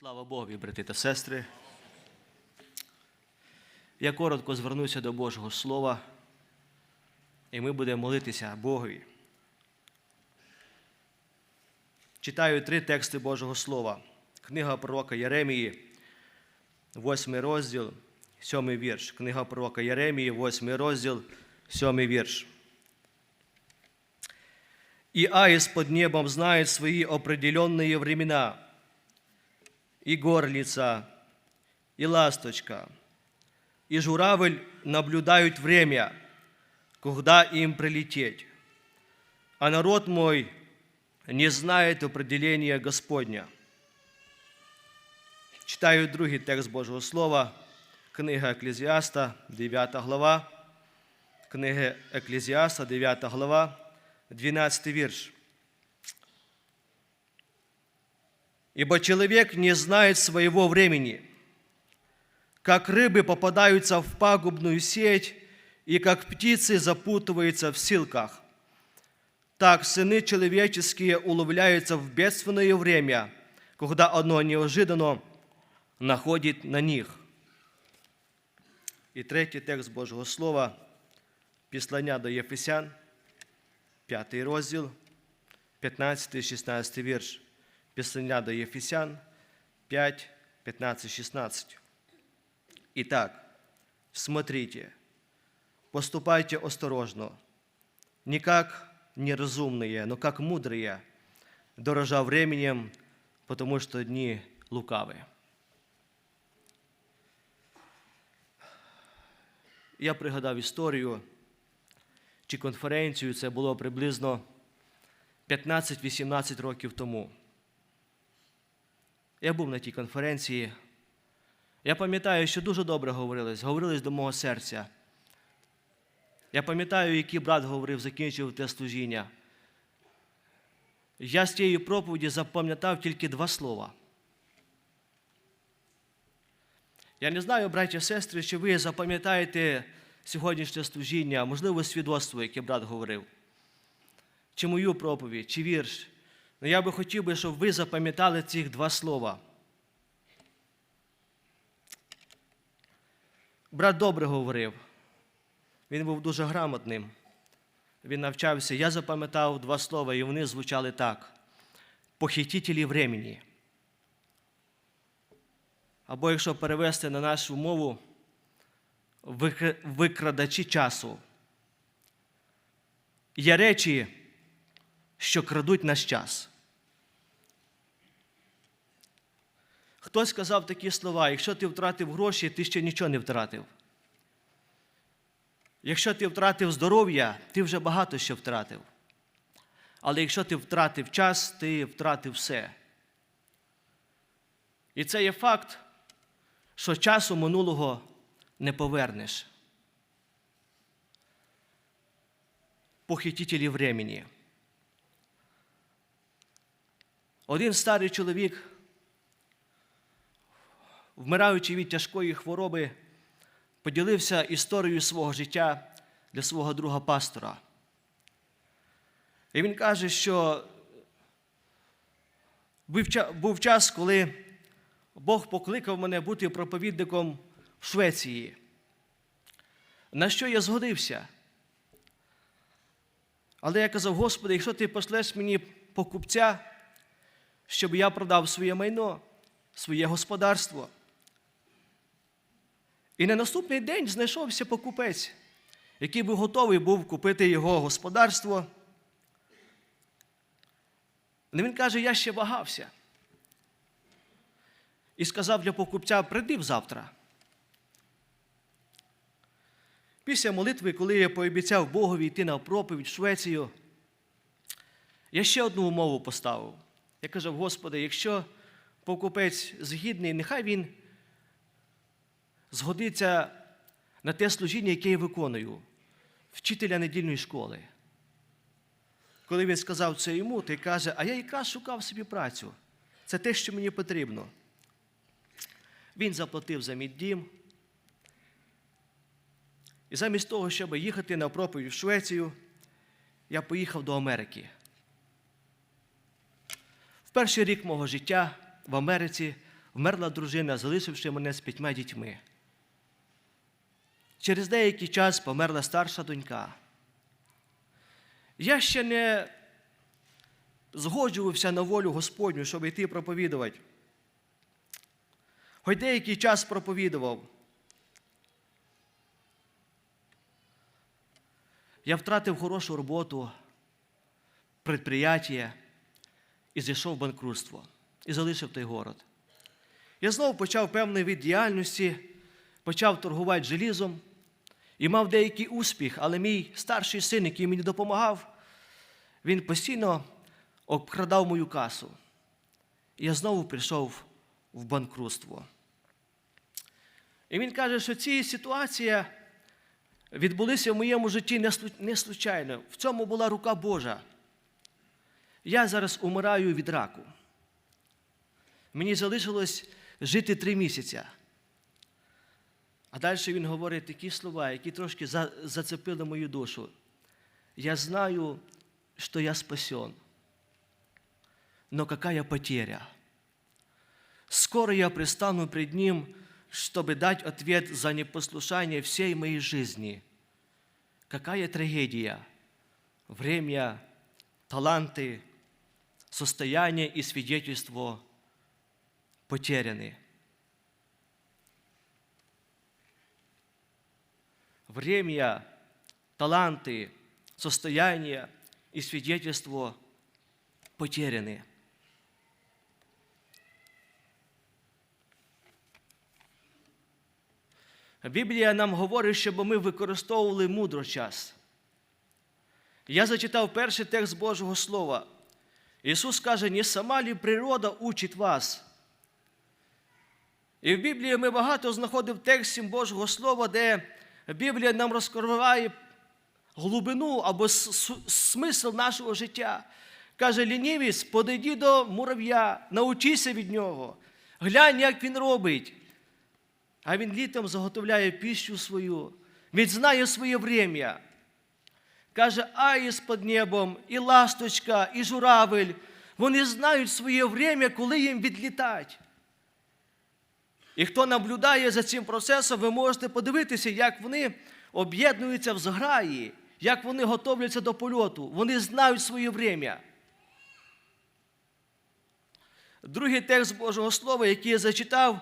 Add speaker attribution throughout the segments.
Speaker 1: Слава Богові, брати та сестри. Я коротко звернуся до Божого Слова, і ми будемо молитися Богові. Читаю три тексти Божого Слова. Книга пророка Єремії, 8 розділ, 7 вірш. Книга пророка Єремії, 8 розділ, 7 вірш. «И аист под небом знает свои определенные времена, и горлица, и ласточка, и журавль наблюдают время, когда им прилететь. А народ мой не знает определения Господня. Читаю другий текст Божого Слова, книга Еклезіаста, 9 глава, книга Еклезіаста, 9 глава, 12 вірш. Ибо человек не знает своего времени, как рыбы попадаются в пагубную сеть, и как птицы запутываются в силках. Так сыны человеческие уловляются в бедственное время, когда оно неожиданно находит на них. І третій текст Божого Слова, післання до Єфесян, 5 розділ, 15-16 вірш. Післання до Єфесян 5, 15, 16. Итак, смотрите, поступайте осторожно, не как неразумные, но как мудрые, дорожа временем, потому что дни лукавые. Я пригадав історію чи конференцію, це було приблизно 15-18 років тому. Я був на тій конференції. Я пам'ятаю, що дуже добре говорилось, говорилось до мого серця. Я пам'ятаю, який брат говорив, закінчив те служіння. Я з тієї проповіді запам'ятав тільки два слова. Я не знаю, браття сестри, чи ви запам'ятаєте сьогоднішнє служіння, можливо, свідоцтво, яке брат говорив, чи мою проповідь, чи вірш. Ну я би хотів би, щоб ви запам'ятали ці два слова. Брат добре говорив. Він був дуже грамотним. Він навчався. Я запам'ятав два слова, і вони звучали так: похитителі времени. Або якщо перевести на нашу мову, викрадачі часу. Є речі, що крадуть наш час. Хтось сказав такі слова: якщо ти втратив гроші, ти ще нічого не втратив. Якщо ти втратив здоров'я, ти вже багато що втратив. Але якщо ти втратив час, ти втратив все. І це є факт, що часу минулого не повернеш. Похитителі времени. Один старий чоловік, вмираючи від тяжкої хвороби, поділився історією свого життя для свого друга пастора. І він каже, що був час, коли Бог покликав мене бути проповідником в Швеції. На що я згодився? Але я казав, Господи, якщо ти пошлеш мені покупця, щоб я продав своє майно, своє господарство. І на наступний день знайшовся покупець, який би готовий був купити його господарство. Але він каже, я ще вагався. І сказав для покупця, приди завтра. Після молитви, коли я пообіцяв Богові йти на проповідь в Швецію, я ще одну умову поставив. Я казав, Господи, якщо покупець згідний, нехай він згодиться на те служіння, яке я виконую, вчителя недільної школи. Коли він сказав це йому, той каже, а я якраз шукав собі працю. Це те, що мені потрібно. Він заплатив за мій дім. І замість того, щоб їхати на проповідь в Швецію, я поїхав до Америки. В перший рік мого життя в Америці вмерла дружина, залишивши мене з п'ятьма дітьми. Через деякий час померла старша донька. Я ще не згоджувався на волю Господню, щоб йти проповідувати. Хоч деякий час проповідував. Я втратив хорошу роботу, предприятие і зійшов в банкрутство і залишив той город. Я знову почав певний вид діяльності, почав торгувати желізом і мав деякий успіх, але мій старший син, який мені допомагав, він постійно обкрадав мою касу. І я знову прийшов в банкрутство. І він каже, що ці ситуації відбулися в моєму житті не случайно. В цьому була рука Божа. Я зараз умираю від раку. Мені залишилось жити три місяці. А далі він говорить такі слова, які трошки зацепили мою душу. Я знаю, що я спасен. Но какая потеря? Скоро я пристану пред Ним, чтобы дать ответ за непослушание всей моей жизни. Какая трагедия? Время, таланты, состояние и свидетельство потеряны. Время, таланты, состояние и свидетельство потеряны. Біблія нам говорить, щоб ми використовували мудро час. Я зачитав перший текст Божого Слова. Ісус каже, не сама лі природа учить вас. І в Біблії ми багато знаходимо текстів Божого Слова, де Біблія нам розкриває глибину або смисл нашого життя. Каже, лінівець, подойди до мурав'я, научися від нього, глянь, як він робить. А він літом заготовляє піщу свою, він знає своє врем'я. Каже, аїс під небом, і ласточка, і журавель. Вони знають своє время, коли їм відлітати. І хто наблюдає за цим процесом, ви можете подивитися, як вони об'єднуються в зграї, як вони готовляться до польоту. Вони знають своє время. Другий текст Божого Слова, який я зачитав,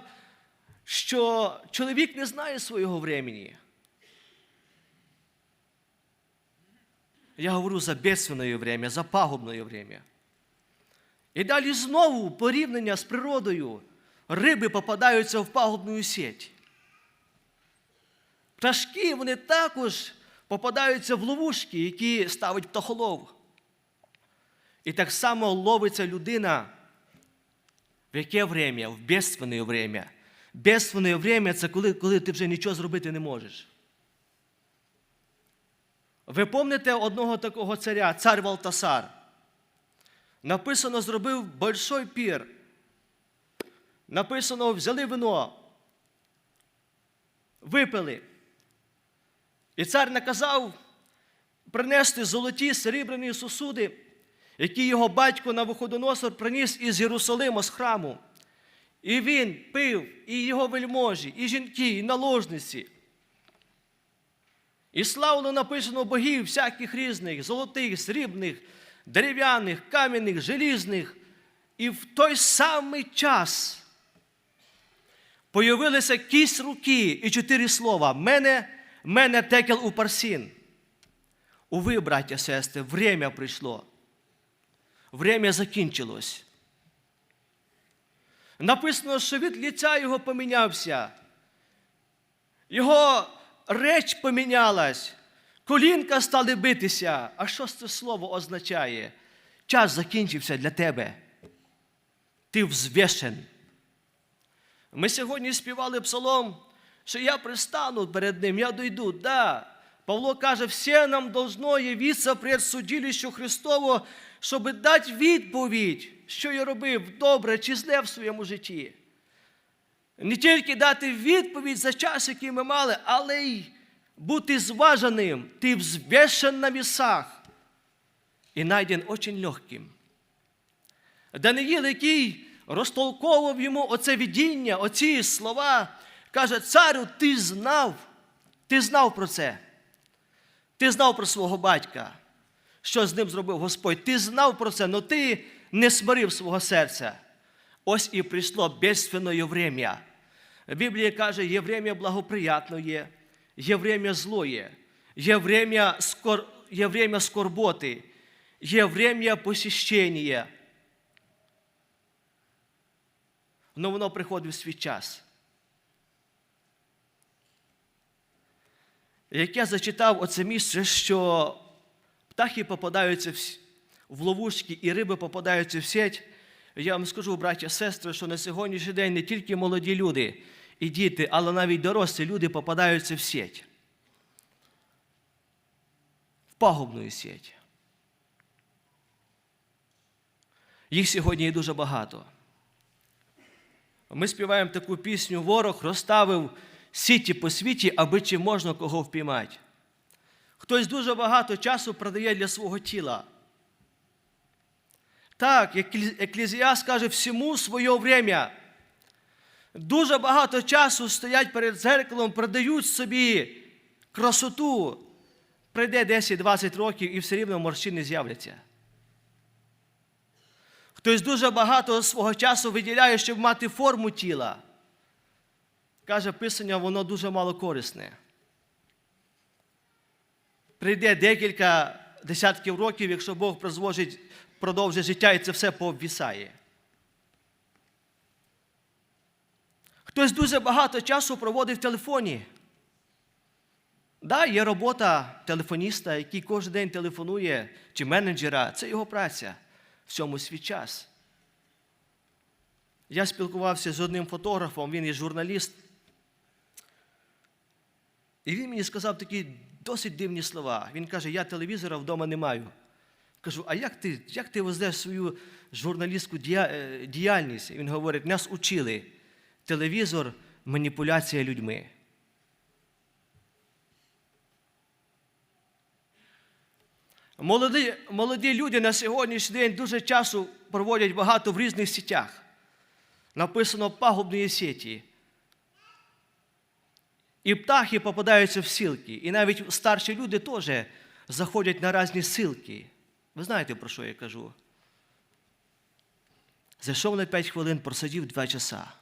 Speaker 1: що чоловік не знає свого времени. Я говорю за бедственное время, за пагубне время. І далі знову порівняння з природою. Риби попадаються в пагубну сеть. Пташки вони також попадаються в ловушки, які ставить птахолов. І так само ловиться людина в яке время? В бедственне время. Бедственне время це коли, коли ти вже нічого зробити не можеш. Ви пам'ятаєте одного такого царя, цар Валтасар? Написано, зробив большой пір. Написано, взяли вино, випили. І цар наказав принести золоті серебряні сосуди, які його батько на Навуходоносор приніс із Єрусалима з храму. І він пив, і його вельможі, і жінки, і наложниці. І славно написано богів всяких різних, золотих, срібних, дерев'яних, кам'яних, желізних. І в той самий час появилися кість руки і чотири слова. Мене, мене текел у парсін. Уви, браття, сестри, время прийшло. Время закінчилось. Написано, що від ліця його помінявся. Його реч помінялась, колінка стали битися. А що це слово означає? Час закінчився для тебе. Ти взвішен. Ми сьогодні співали псалом, що я пристану перед ним, я дойду. Да. Павло каже, все нам должно явитися пред судилищу Христово, щоб дати відповідь, що я робив добре чи зле в своєму житті. Не тільки дати відповідь за час, який ми мали, але й бути зваженим, ти взвішен на вісах і найден очень легким. Даниїл, який розтолковував йому оце видіння, оці слова. Каже, царю, ти знав, ти знав про це. Ти знав про свого батька, що з ним зробив Господь. Ти знав про це, але ти не смирив свого серця. Ось і прийшло бедственное время. Біблія каже, є время благоприятное, є время злое, є время, скор... є время скорботи, є время посіщення. Но воно приходить в свій час. Як я зачитав оце місце, що птахи попадаються в ловушки і риби попадаються в сеть, я вам скажу, браття, сестри, що на сьогоднішній день не тільки молоді люди і діти, але навіть дорослі люди попадаються в сеть. В пагубну сеть. Їх сьогодні є дуже багато. Ми співаємо таку пісню Ворог розставив сіті по світі, аби чи можна кого впіймати. Хтось дуже багато часу продає для свого тіла. Так, Еклі- Еклезіас каже, всьому своє время. Дуже багато часу стоять перед зеркалом, продають собі красоту. Пройде 10-20 років і все рівно морщини з'являться. Хтось дуже багато свого часу виділяє, щоб мати форму тіла. Каже, писання, воно дуже мало корисне. Прийде декілька десятків років, якщо Бог продовжить життя і це все пообвісає. Хтось дуже багато часу проводить в телефоні. Да, є робота телефоніста, який кожен день телефонує, чи менеджера, це його праця в цьому свій час. Я спілкувався з одним фотографом, він є журналіст. І він мені сказав такі досить дивні слова. Він каже: я телевізора вдома не маю. Кажу, а як ти як ти везеш свою журналістську е, діяльність? Він говорить, нас учили. Телевізор маніпуляція людьми. Молоді, молоді люди на сьогоднішній день дуже часу проводять багато в різних сітях. Написано пагубні сіті. І птахи попадаються в сілки. І навіть старші люди теж заходять на різні силки. Ви знаєте, про що я кажу? Зайшов на 5 хвилин, просидів 2 часа.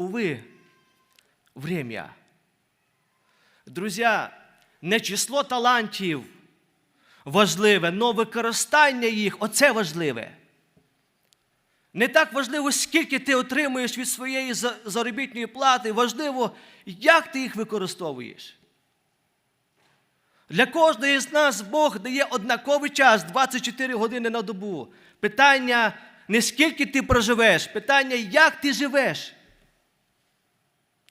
Speaker 1: Уви, время. Друзі, не число талантів важливе, але використання їх оце важливе. Не так важливо, скільки ти отримуєш від своєї заробітної плати, важливо, як ти їх використовуєш. Для кожної з нас Бог дає однаковий час 24 години на добу. Питання не скільки ти проживеш, питання, як ти живеш.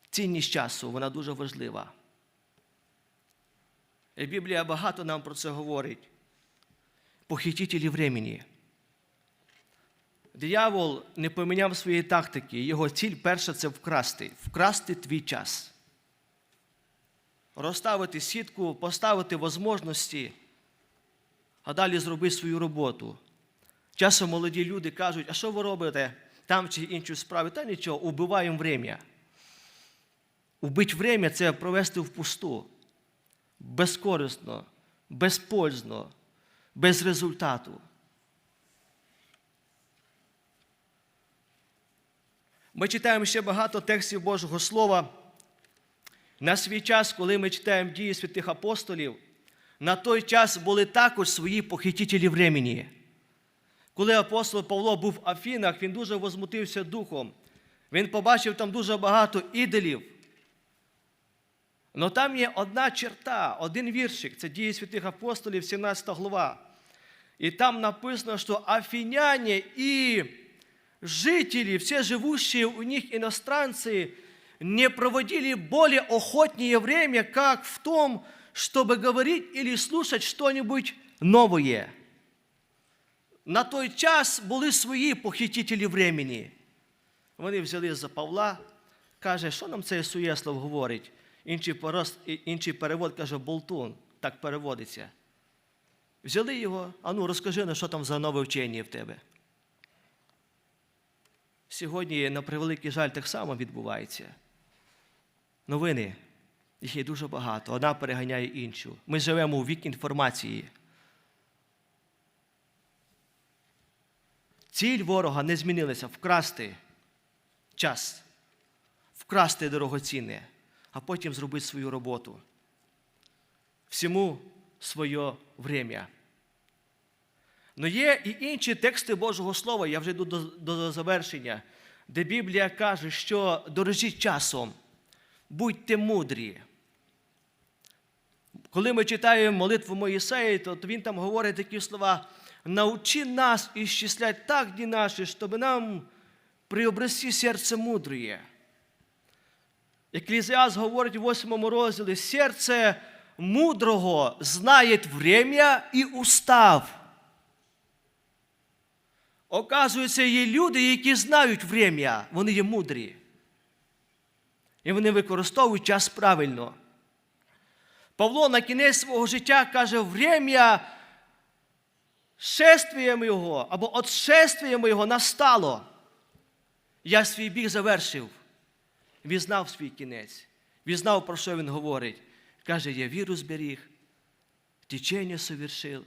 Speaker 1: Цінність часу, вона дуже важлива. І Біблія багато нам про це говорить. Похитителі времени. Диявол не поміняв своєї тактики. Його ціль перша це вкрасти. Вкрасти твій час. Розставити сітку, поставити можливості, а далі зроби свою роботу. Часом молоді люди кажуть, а що ви робите там чи інші справи? Та нічого, убиваємо время. Убить время це провести впусту. Безкорисно, безпользно, без результату. Ми читаємо ще багато текстів Божого Слова. На свій час, коли ми читаємо дії святих апостолів, на той час були також свої похитителі времени. Коли апостол Павло був в Афінах, він дуже возмутився духом. Він побачив там дуже багато ідолів. Но там є одна черта, один віршик, це дії святих апостолів, 17 глава. И там написано, что афиняне и жители, все живущие у них иностранцы, не проводили более охотнее время, как в том, чтобы говорить или слушать что-нибудь новое. На той час були свої похитителі времени. Вони взяли за Павла, каже, що нам це суєслов говорить. Інший, порост, інший перевод каже, болтун, так переводиться. Взяли його, а ну розкажи, на що там за нове вчення в тебе. Сьогодні, на превеликий жаль, так само відбувається. Новини, їх є дуже багато, одна переганяє іншу. Ми живемо у вік інформації. Ціль ворога не змінилася вкрасти час, вкрасти дорогоцінне, а потім зробити свою роботу. Всьому своє время. Но є і інші тексти Божого Слова, я вже йду до, до завершення, де Біблія каже, що дорожіть часом, будьте мудрі. Коли ми читаємо молитву Моїсея, то він там говорить такі слова: научи нас исчислять так дні наші, щоб нам приобрести серце мудре. Еклезіас говорить у 8 розділі, серце мудрого знає время і устав. Оказується, є люди, які знають время, вони є мудрі. І вони використовують час правильно. Павло на кінець свого життя каже, время шествієм його або отшествієм його настало. Я свій біг завершив. Він знав свій кінець. Він знав, про що він говорить. Каже, я віру зберіг, течення совершив,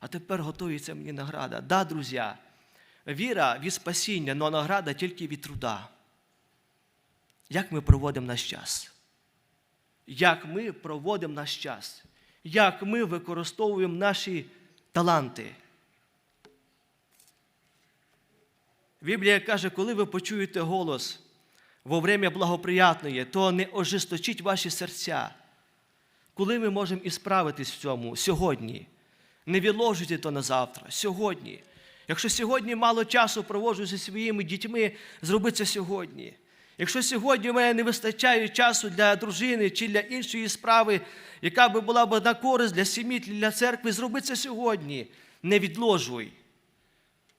Speaker 1: а тепер готується мені награда. Да, друзі, віра від спасіння, але награда тільки від труда. Як ми проводимо наш час? Як ми проводимо наш час? Як ми використовуємо наші таланти? Біблія каже, коли ви почуєте голос во время благоприятної, то не ожесточіть ваші серця. Коли ми можемо і справитись в цьому сьогодні, не відложуйте то на завтра, сьогодні. Якщо сьогодні мало часу проводжу зі своїми дітьми, зроби це сьогодні. Якщо сьогодні в мене не вистачає часу для дружини чи для іншої справи, яка би була б на користь для сім'ї, для церкви, зроби це сьогодні. Не відложуй.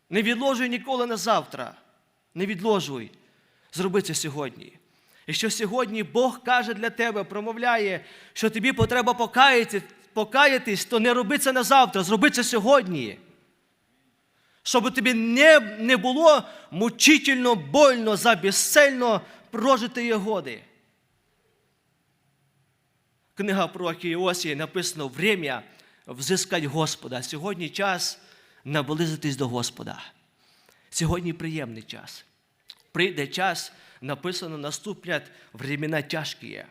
Speaker 1: Не відложуй ніколи на завтра. Не відложуй. Зроби сьогодні. Якщо сьогодні Бог каже для тебе, промовляє, що тобі потреба покаяти, покаятись, то не роби це на завтра, зроби це сьогодні. Щоб тобі не, не було мучительно, больно за безцельно прожитої годи. Книга про Іосії написано «Время взискать Господа. Сьогодні час наблизитись до Господа. Сьогодні приємний час. Прийде час, написано, наступлять времена тяжкі.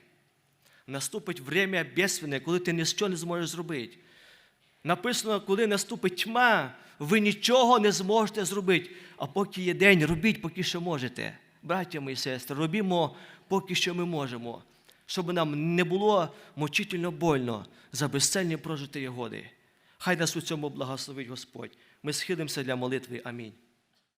Speaker 1: Наступить время бедственне, коли ти нічого не зможеш зробити. Написано, коли наступить тьма, ви нічого не зможете зробити. А поки є день, робіть, поки що можете. Браття мої сестри, робімо, поки що ми можемо, щоб нам не було мучительно больно за безцельні прожитої годи. Хай нас у цьому благословить Господь. Ми схилимося для молитви. Амінь.